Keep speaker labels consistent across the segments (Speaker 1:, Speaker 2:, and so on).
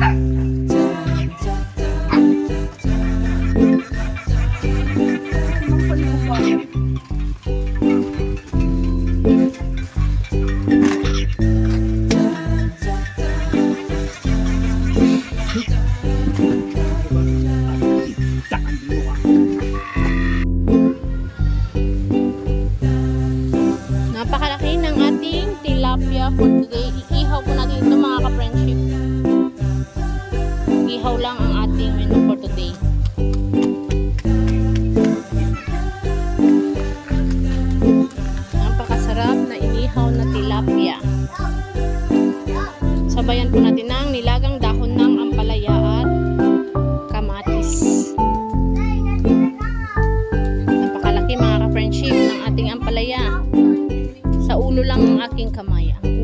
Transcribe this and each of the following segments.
Speaker 1: Napakalaki ng ating tilapia for today. Ihaw lang ang ating menu for today. Napakasarap na inihaw na tilapia. Sabayan po natin ng nilagang dahon ng ampalaya at kamatis. Napakalaki mga ka-friendship ng ating ampalaya. Sa ulo lang ang aking kamay. Ang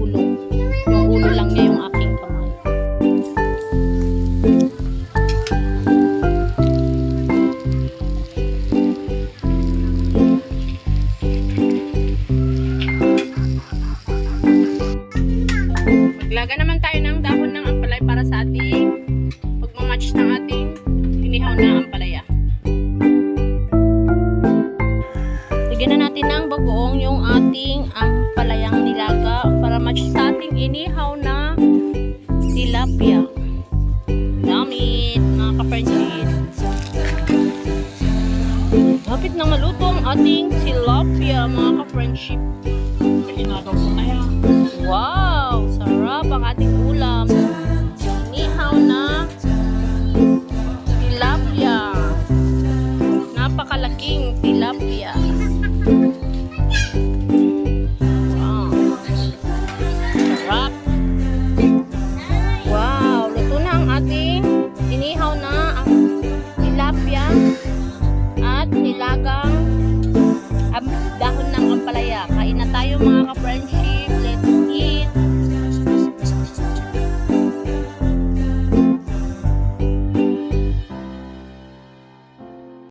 Speaker 1: para sa ating pagmamatch ng ating inihaw na ampalaya. Lagyan na natin ng bagoong yung ating ampalayang nilaga para match sa ating inihaw na tilapia. Damit, mga ka-friendship. Lapit na maluto ang ating tilapia, mga ka-friendship. Pinagaw ko kaya. Mga ka-friendship.